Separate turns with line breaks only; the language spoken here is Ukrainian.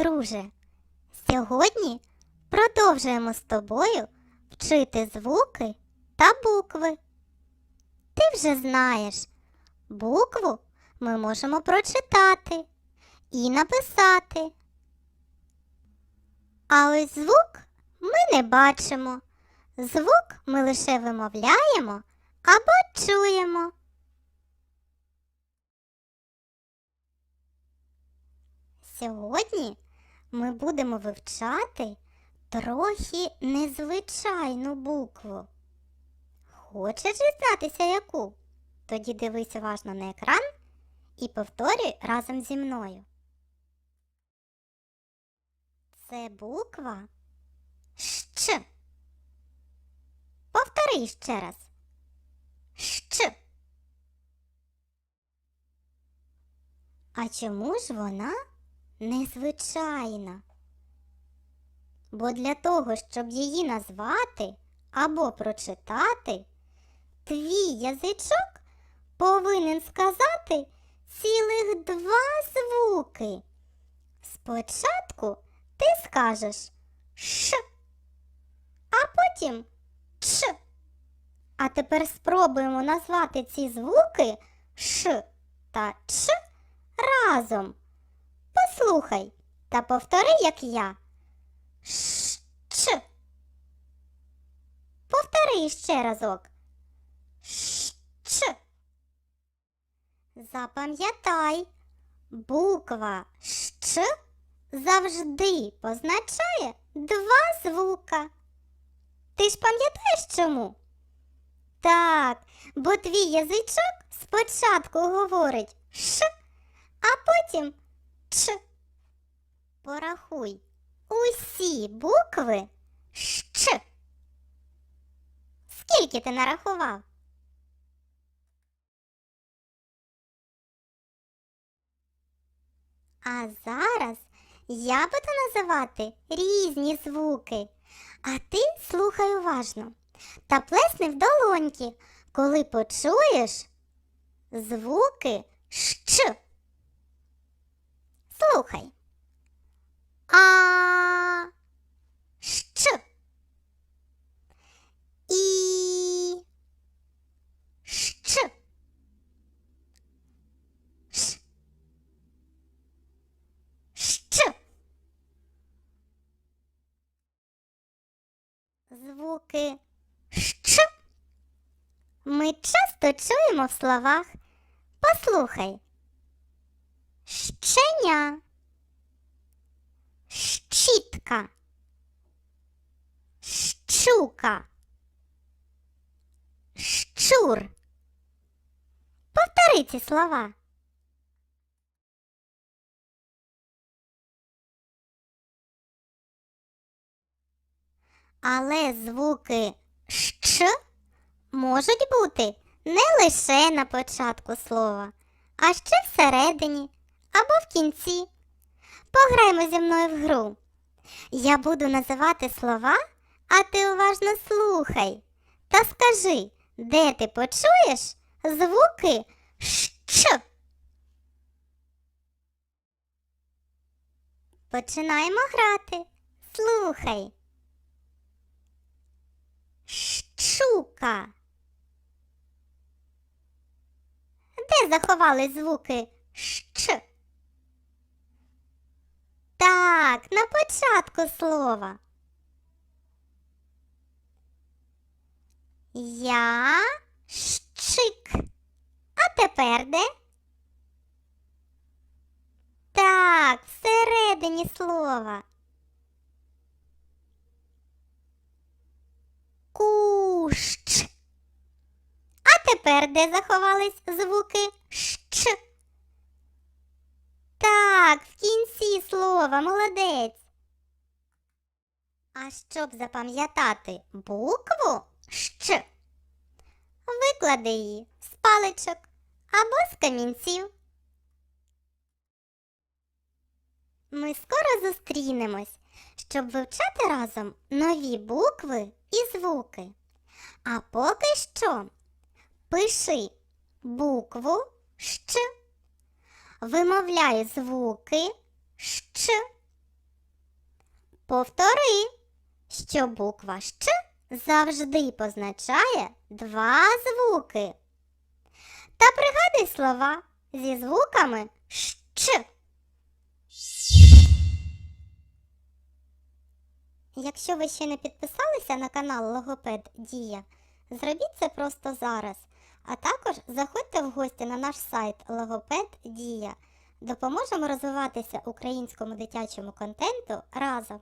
друже. Сьогодні продовжуємо з тобою вчити звуки та букви. Ти вже знаєш, букву ми можемо прочитати і написати. А ось звук ми не бачимо. Звук ми лише вимовляємо або чуємо. Сьогодні ми будемо вивчати трохи незвичайну букву. Хочеш дізнатися яку? Тоді дивись уважно на екран і повторюй разом зі мною. Це буква Щ. Повтори ще раз. Щ. А чому ж вона незвичайна? Бо для того, щоб її назвати або прочитати, твій язичок повинен сказати цілих два звуки. Спочатку ти скажеш Ш, а потім Ч. А тепер спробуємо назвати ці звуки Ш та Ч разом. Послухай та повтори, як я. Ш, Ч. Повтори ще разок. Ш, Ч. Запам'ятай, буква Щ завжди позначає два звука. Ти ж пам'ятаєш чому? Так, бо твій язичок спочатку говорить Ш, а потім Ч. Порахуй усі букви Щ. Скільки ти нарахував? А зараз я буду називати різні звуки, а ти слухай уважно та плесни в долоньки, коли почуєш звуки Щ. Слухай. А Щ. І Щ. Щ. Звуки Щ ми часто чуємо в словах. Послухай. Щеня. Щітка. Щука. Щур. Повтори ці слова. Але звуки щ можуть бути не лише на початку слова, а ще всередині або в кінці. Пограємо зі мною в гру. Я буду називати слова, а ти уважно слухай та скажи, де ти почуєш звуки щ. Починаємо грати. Слухай. Щука. Де заховались звуки щ? Так, на початку слова. Я щик. А тепер де? Так, всередині слова. Кущ. А тепер де заховались звуки щ? Так, в кінці слова, молодець. А щоб запам'ятати букву щ, виклади її з паличок або з камінців. Ми скоро зустрінемось, щоб вивчати разом нові букви і звуки. А поки що пиши букву щ, вимовляй звуки щ Повтори, що буква Щ завжди позначає два звуки. Та пригадуй слова зі звуками Щ. Якщо ви ще не підписалися на канал Логопед Дія, зробіть це просто зараз. А також заходьте гості на наш сайт Логопед Дія. Допоможемо розвиватися українському дитячому контенту разом.